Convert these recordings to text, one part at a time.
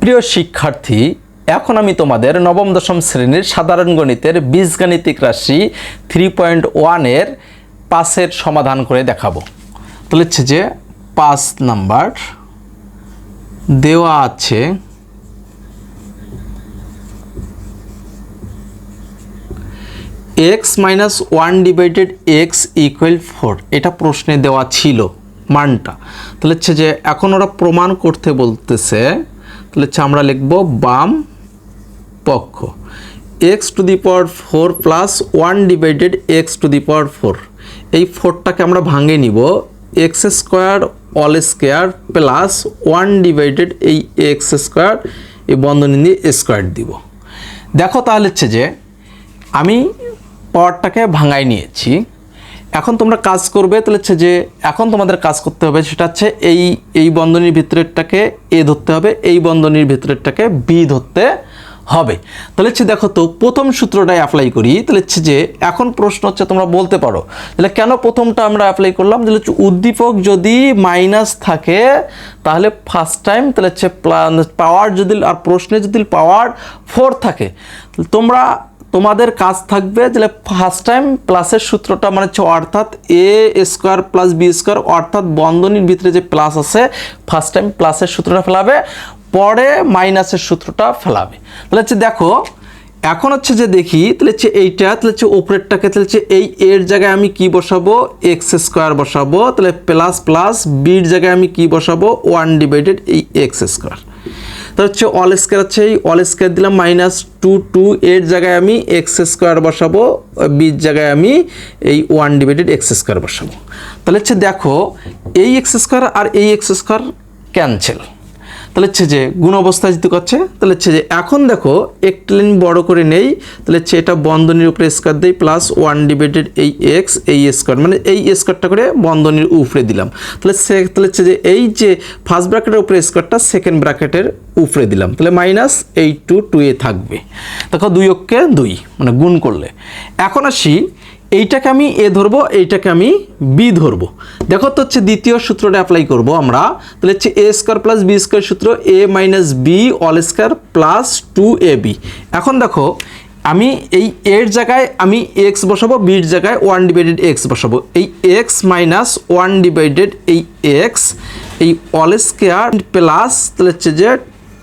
প্রিয় শিক্ষার্থী, এখন আমি তোমাদের নবম, দশম শ্রেণির সাধারণ গণিতের বীজগাণিতিক রাশি থ্রি পয়েন্ট ওয়ানের পাসের সমাধান করে দেখাবো। তাহলে হচ্ছে যে পাঁচ নাম্বার, দেওয়া আছে X minus one divided X equal four এটা প্রশ্নে দেওয়া ছিল মানটা। তাহলে হচ্ছে যে এখন ওরা প্রমাণ করতে বলতেছে তাহলে আমরা লিখব বাম পক্ষ। X to the power four plus one divided X to the power four এই ফোরটাকে আমরা ভাঙে নিব। X square all square plus one divided এই এক্স স্কোয়ার এই বন্ধনী দিয়ে স্কোয়ার দিব। দেখো তাহলে হচ্ছে যে আমি পাওয়ারটাকে ভাঙাই নিয়েছি। এখন তোমরা কাজ করবে, তাহলে হচ্ছে যে এখন তোমাদের কাজ করতে হবে, সেটা হচ্ছে এই এই বন্ধনীর ভিতরেরটাকে এ ধরতে হবে, এই বন্ধনীর ভিতরেরটাকে বি ধরতে হবে। তাহলে হচ্ছে দেখো তো, প্রথম সূত্রটাই অ্যাপ্লাই করি, তাহলে হচ্ছে যে এখন প্রশ্ন হচ্ছে তোমরা বলতে পারো, তাহলে কেন প্রথমটা আমরা অ্যাপ্লাই করলাম? তাহলে হচ্ছে উদ্দীপক যদি মাইনাস থাকে, তাহলে ফার্স্ট টাইম তাহলে হচ্ছে পাওয়ার যদি, আর প্রশ্নে যদি পাওয়ার ফোর থাকে তোমরা তোমাদের কাজ থাকবে তাহলে ফার্স্ট টাইম প্লাসের সূত্রটা মানে হচ্ছে অর্থাৎ A square plus B square অর্থাৎ বন্ধনীর ভিতরে যে প্লাস আছে ফার্স্ট টাইম প্লাসের সূত্রটা ফেলাবে, পরে মাইনাসের সূত্রটা ফেলাবে। তাহলে হচ্ছে দেখো, এখন হচ্ছে যে দেখি, তাহলে হচ্ছে এইটা, তাহলে হচ্ছে ওপরেরটাকে তাহলে হচ্ছে এই এর জায়গায় আমি কি বসাবো? এক্স স্কোয়ার বসাবো, তাহলে প্লাস প্লাস বির জায়গায় আমি কি বসাবো? ওয়ান ডিভাইডেড এই এক্স স্কোয়ার তো হচ্ছে অল স্কোয়ার হচ্ছে এই অল স্কোয়ার দিলাম মাইনাস টু টু এর জায়গায় আমি এক্স স্কোয়ার বসাবো বির জায়গায় আমি এই ওয়ান ডিভাইডেড এক্স স্কোয়ার বসাবো। তাহলে হচ্ছে দেখো, এই এক্স স্কোয়ার আর এই এক্স স্কোয়ার ক্যান্সেল তাহলে হচ্ছে যে গুণ অবস্থায় যেতে করছে, তাহলে হচ্ছে যে এখন দেখো একটি লাইন বড় করে নেই, তাহলে হচ্ছে এটা বন্ধনীর উপরে স্কোয়ার দেই প্লাস ওয়ান ডিভাইডেড এই এক্স এই স্কোয়ার মানে এই স্কোয়ারটা করে বন্ধনীর উপরে দিলাম। তাহলে সে, তাহলে হচ্ছে যে এই যে ফার্স্ট ব্র্যাকেটের উপরে স্কোয়ারটা সেকেন্ড ব্র্যাকেটের উপরে দিলাম, তাহলে মাইনাস এই টু টু এ থাকবে। দেখো দুই অক্ষে দুই মানে গুণ করলে। এখন আসি এইটাকে আমি এ ধরবো, এইটাকে আমি বি ধরবো। দেখো তো হচ্ছে দ্বিতীয় সূত্রটা অ্যাপ্লাই করব আমরা। তাহলে হচ্ছে A square plus B square সূত্র A minus B all square plus two A B এখন দেখো, আমি এই এর জায়গায় আমি এক্স বসাবো বির জায়গায় ওয়ান ডিভাইডেড এক্স বসাবো। এই এক্স মাইনাস ওয়ান ডিভাইডেড এই এক্স এই অল স্কোয়ার প্লাস তাহলে হচ্ছে যে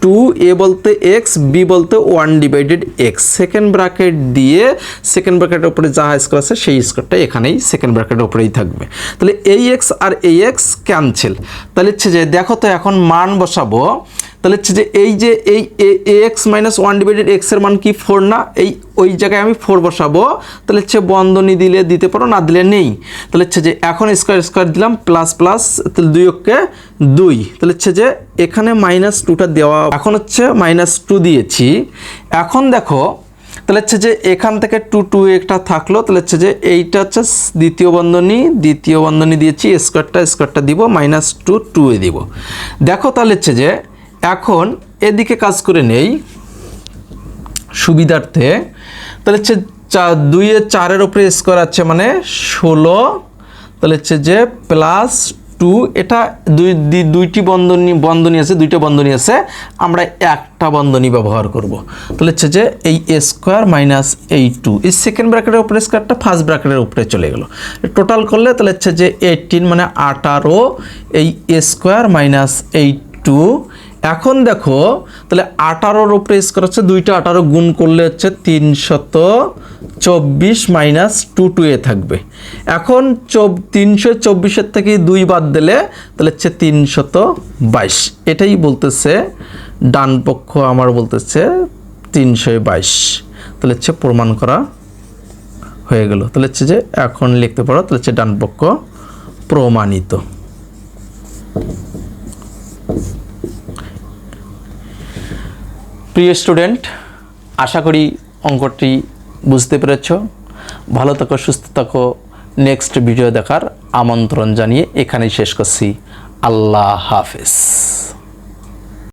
টু এ বলতে এক্স বি বলতে one divided X second bracket দিয়ে সেকেন্ড ব্র্যাকেটের উপরে যা স্কোয়ার আছে, সেই স্কোয়ারটা এখানেই সেকেন্ড ব্র্যাকেটের উপরেই থাকবে। তাহলে এই এক্স আর এই এক্স ক্যান্সেল তাহলে হচ্ছে যে, দেখো তো এখন মান বসাবো। তাহলে হচ্ছে যে এই যে এই A X minus one divided এক্সের মান কি ফোর না? এই, ওই জায়গায় আমি ফোর বসাবো। তাহলে হচ্ছে বন্ধনী দিলে দিতে পারো, না দিলে নেই। তাহলে হচ্ছে যে এখন স্কোয়ার স্কোয়ার দিলাম প্লাস প্লাস তাহলে দুই অক্ষে দুই। তাহলে হচ্ছে যে এখানে মাইনাস টুটা দেওয়া, এখন হচ্ছে মাইনাস টু দিয়েছি। এখন দেখো, তাহলে হচ্ছে যে এখান থেকে টু টু একটা থাকল, তাহলে হচ্ছে যে এইটা হচ্ছে দ্বিতীয় বন্ধনী দ্বিতীয় বন্ধনী দিয়েছি স্কোয়ারটা স্কোয়ারটা দিব মাইনাস টু টু এ দিব। দেখো তাহলে হচ্ছে যে এখন এদিকে কাজ করে নেই সুবিধার্থে। তাহলে হচ্ছে চা দুইয়ের চারের উপরে স্কোয়ার আছে মানে ষোলো। তাহলে হচ্ছে যে প্লাস টু এটা দুই দুই- দুইটি বন্ধনী বন্ধনী আছে, দুইটা বন্ধনী আছে, আমরা একটা বন্ধনী ব্যবহার করব। তাহলে হচ্ছে যে এই স্কোয়ার মাইনাস এই টু এই সেকেন্ড ব্র্যাকেটের উপরে স্কোয়ারটা ফার্স্ট ব্র্যাকেটের উপরে চলে গেল। টোটাল করলে তাহলে হচ্ছে যে এইটিন মানে আঠারো, এই স্কোয়ার মাইনাস এই টু এখন দেখো, তাহলে আঠারোর উপরে স্কোয়ার হচ্ছে, দুইটা আঠারো গুণ করলে হচ্ছে তিনশত চব্বিশ মাইনাস টু টু এ থাকবে। এখন চব তিনশো চব্বিশের থেকে দুই বাদ দিলে, তাহলে হচ্ছে তিনশত বাইশ। এটাই বলতেছে, ডান পক্ষ আমার বলতেছে তিনশো বাইশ। তাহলে হচ্ছে প্রমাণ করা হয়ে গেল। তাহলে হচ্ছে যে এখন লিখতে পারো, তাহলে হচ্ছে ডান পক্ষ প্রমাণিত। প্রিয় স্টুডেন্ট, আশা করি অঙ্কটি বুঝতে পেরেছ। ভালো থাকো, সুস্থ থাকো। নেক্সট ভিডিও দেখার আমন্ত্রণ জানিয়ে এখানেই শেষ করছি। আল্লাহ হাফেজ।